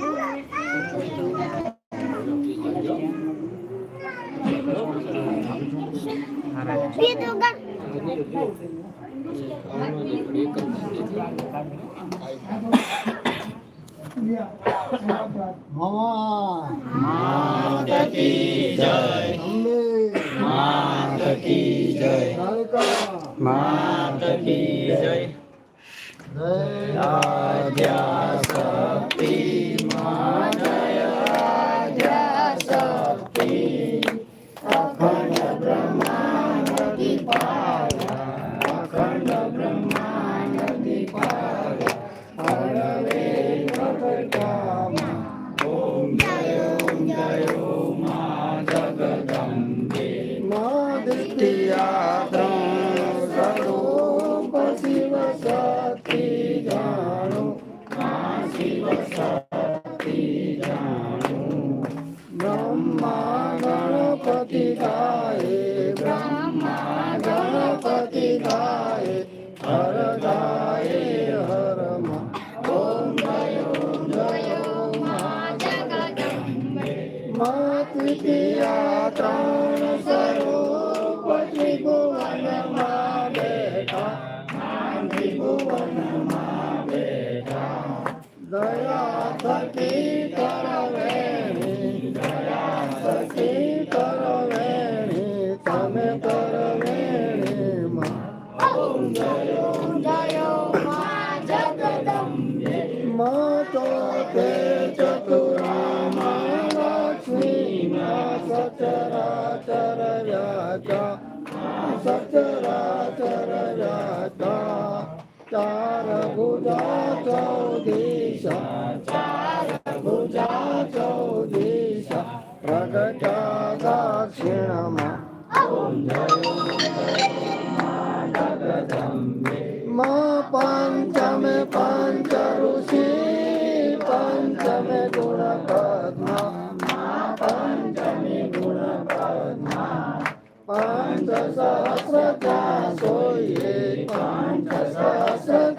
ஆ मामा ladrão. દયા થકી કરો વેણી દયા થકી કરો વેણી તમે કરો વેણી માં જયો જયો માં જગદંબે માતો તે ચતુરામા લક્ષ્મી માં સચરા ચર વ્યાચા સચરા દક્ષિણમાં મા પંચમે પંચ ઋષિ પંચમે ગુણ પંચ સહસ્ર સોયે પંચ સહસ્ર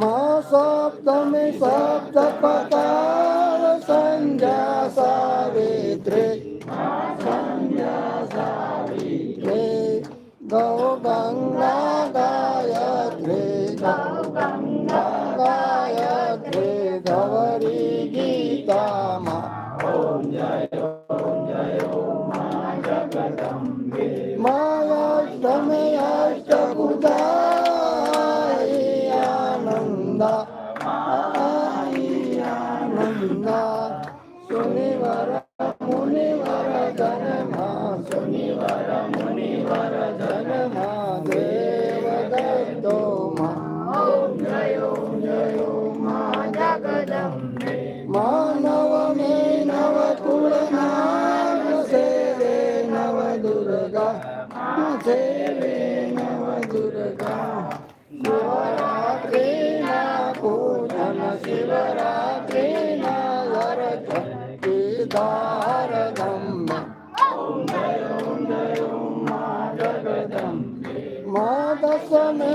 Masak demi sabda patah. Durga मा सेवे नव दुर्गा नवरात्रे ना पूजन शिवरात्रे ना वरद केदार धम्म ओम जय ओम जय ओम मा जगदम्बे मा दशमे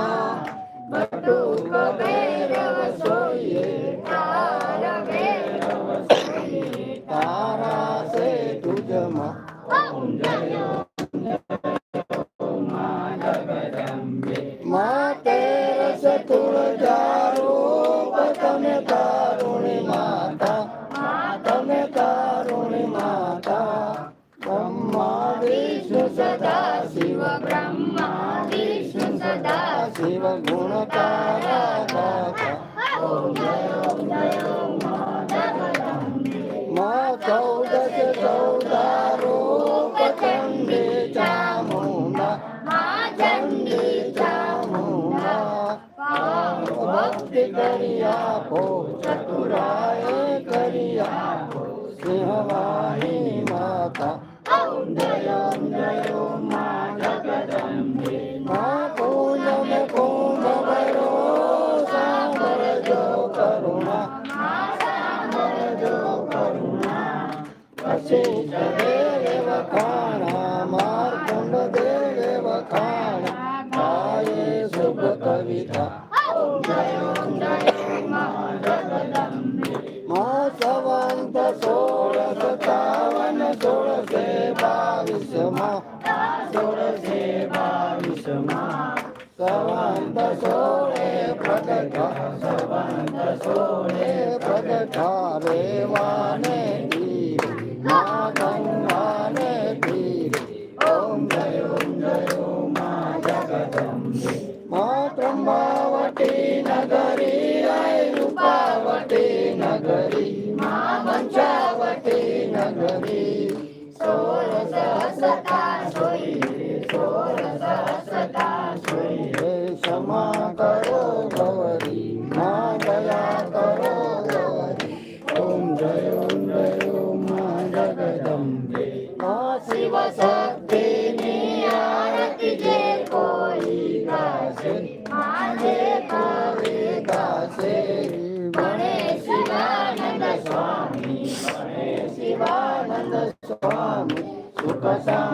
that pull a down. 있다. પાંચમાં સવંત સોળે પ્રગટા સવંત સોળે પ્રગટા રેવાને ત્રંબાવટી નગરી આય રૂપાવટી નગરી મા વંશાવટી નગરી સોળ સહસ્રતા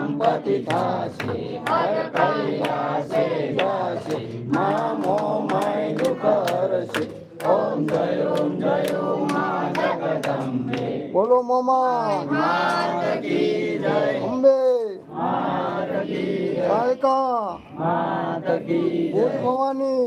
સંપત્તિ થશે હર કૈલાશે જશે મામો મય દુઃખ હરશે ઓમ જય ઓમ બોલો મોમા. માત કી ભવાની.